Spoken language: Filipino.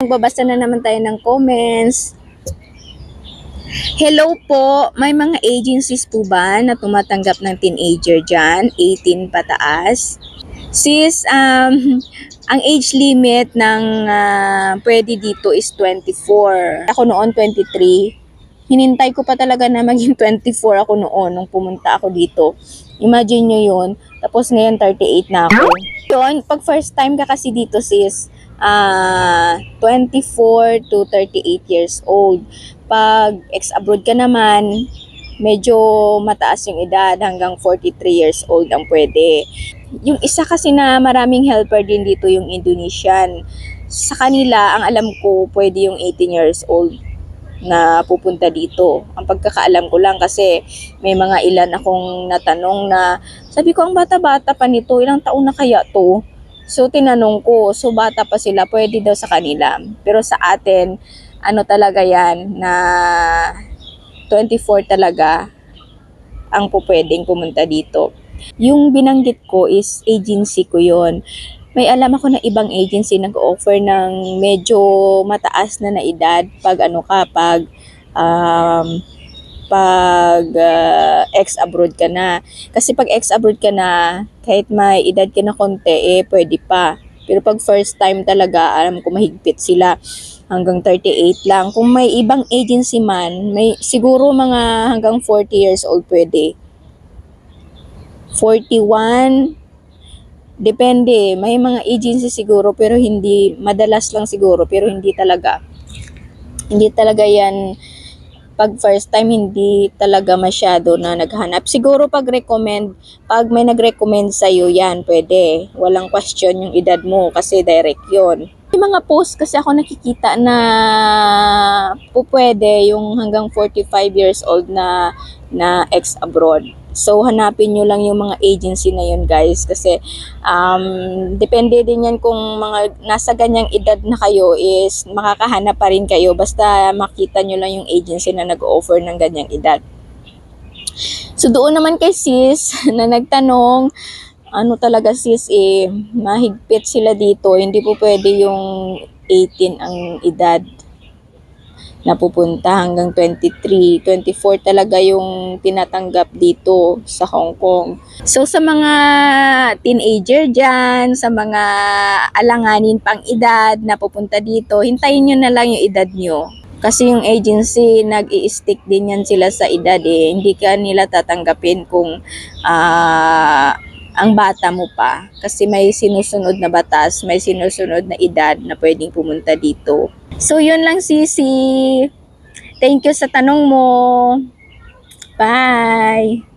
Magbabasa na naman tayo ng comments. Hello po, may mga agencies po ba na tumatanggap ng teenager dyan? 18 pataas? Sis, um, ang age limit ng ah, pwede dito is 24. Ako noon 23. Hinintay ko pa talaga na maging 24 ako noon nung pumunta ako dito. Imagine nyo yun. Tapos ngayon 38 na ako. Yun, pag first time ka kasi dito sis, ah 24 to 38 years old. Pag ex-abroad ka naman, medyo mataas yung edad, hanggang 43 years old ang pwede. Yung isa kasi na maraming helper din dito yung Indonesian. Sa kanila, ang alam ko, pwede yung 18 years old na pupunta dito. Ang pagkakaalam ko lang kasi may mga ilan akong natanong na sabi ko ang bata-bata pa nito, ilang taon na kaya to? So tinanong ko, so bata pa sila, pwede daw sa kanila. Pero sa atin, ano talaga yan, na 24 talaga ang po pwedeng pumunta dito. Yung binanggit ko is agency ko yon. May alam ako na ibang agency nag-offer ng medyo mataas na na edad pag ano ka, pag um, pag uh, ex-abroad ka na. Kasi pag ex-abroad ka na, kahit may edad ka na konti, eh, pwede pa. Pero pag first time talaga, alam ko mahigpit sila hanggang 38 lang. Kung may ibang agency man, may siguro mga hanggang 40 years old pwede. 41, depende. May mga agency siguro pero hindi, madalas lang siguro pero hindi talaga. Hindi talaga yan pag first time hindi talaga masyado na naghanap. Siguro pag recommend, pag may nag-recommend sa iyo yan, pwede. Walang question yung edad mo kasi direct yon. May mga post kasi ako nakikita na po pwede yung hanggang 45 years old na na ex abroad. So hanapin nyo lang yung mga agency na yun guys kasi um, depende din yan kung mga nasa ganyang edad na kayo is makakahanap pa rin kayo basta makita nyo lang yung agency na nag-offer ng ganyang edad. So doon naman kay sis na nagtanong, ano talaga sis eh, mahigpit sila dito. Hindi po pwede yung 18 ang edad na pupunta hanggang 23, 24 talaga yung tinatanggap dito sa Hong Kong. So sa mga teenager dyan, sa mga alanganin pang edad na pupunta dito, hintayin nyo na lang yung edad nyo. Kasi yung agency, nag stick din yan sila sa edad eh. Hindi ka nila tatanggapin kung ah, ang bata mo pa. Kasi may sinusunod na batas, may sinusunod na edad na pwedeng pumunta dito. So, yun lang, Sisi. Thank you sa tanong mo. Bye!